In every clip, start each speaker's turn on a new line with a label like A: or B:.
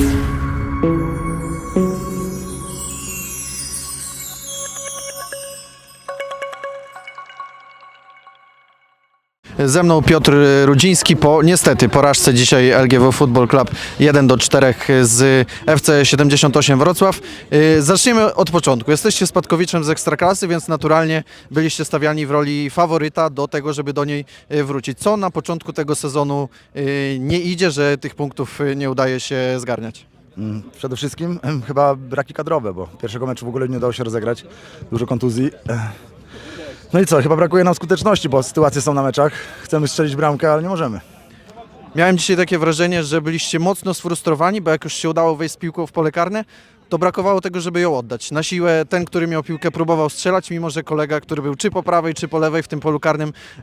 A: Thank you. Ze mną Piotr Rudziński po niestety porażce dzisiaj LGW Football Club 1 do 4 z FC 78 Wrocław. Yy, Zaczniemy od początku. Jesteście spadkowiczem z Ekstraklasy, więc naturalnie byliście stawiani w roli faworyta do tego, żeby do niej yy, wrócić. Co na początku tego sezonu yy, nie idzie, że tych punktów nie udaje się zgarniać?
B: Mm, Przede wszystkim chyba braki kadrowe, bo pierwszego meczu w ogóle nie udało się rozegrać. Dużo kontuzji. No i co, chyba brakuje nam skuteczności, bo sytuacje są na meczach. Chcemy strzelić bramkę, ale nie możemy.
A: Miałem dzisiaj takie wrażenie, że byliście mocno sfrustrowani, bo jak już się udało wejść z piłką w pole karne, to brakowało tego, żeby ją oddać. Na siłę ten, który miał piłkę, próbował strzelać, mimo że kolega, który był czy po prawej, czy po lewej w tym polu karnym, e,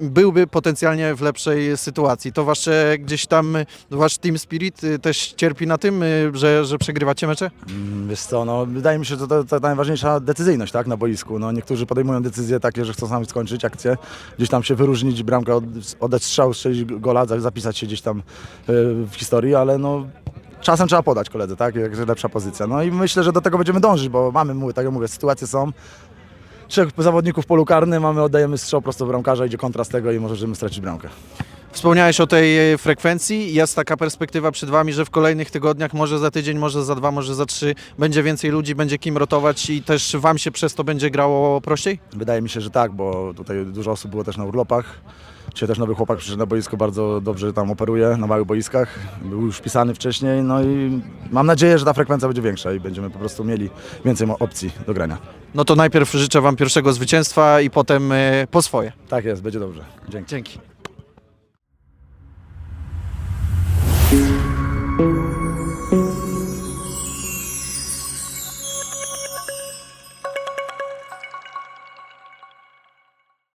A: byłby potencjalnie w lepszej sytuacji. To wasze gdzieś tam, wasz team spirit e, też cierpi na tym, e, że, że przegrywacie mecze?
B: Mm, Wiesz co, no wydaje mi się, że to, to najważniejsza decyzyjność tak, na boisku. No, niektórzy podejmują decyzje takie, że chcą sami skończyć akcję, gdzieś tam się wyróżnić, bramkę od, oddać strzał, strzelić gola, za- zapisać się gdzieś tam w historii, ale no czasem trzeba podać koledze, tak, jak lepsza pozycja. No i myślę, że do tego będziemy dążyć, bo mamy, mówię, tak jak mówię, sytuacje są. Trzech zawodników w polu karnym, mamy, oddajemy strzał prosto w bramkarza, idzie kontra z tego i możemy stracić bramkę.
A: Wspomniałeś o tej e, frekwencji. Jest taka perspektywa przed Wami, że w kolejnych tygodniach, może za tydzień, może za dwa, może za trzy, będzie więcej ludzi, będzie kim rotować i też Wam się przez to będzie grało prościej?
B: Wydaje mi się, że tak, bo tutaj dużo osób było też na urlopach. Dzisiaj też nowy chłopak przyszedł na boisko, bardzo dobrze tam operuje na małych boiskach. Był już wpisany wcześniej, no i mam nadzieję, że ta frekwencja będzie większa i będziemy po prostu mieli więcej opcji do grania.
A: No to najpierw życzę Wam pierwszego zwycięstwa i potem e, po swoje.
B: Tak jest, będzie dobrze. Dzięki.
A: Dzięki.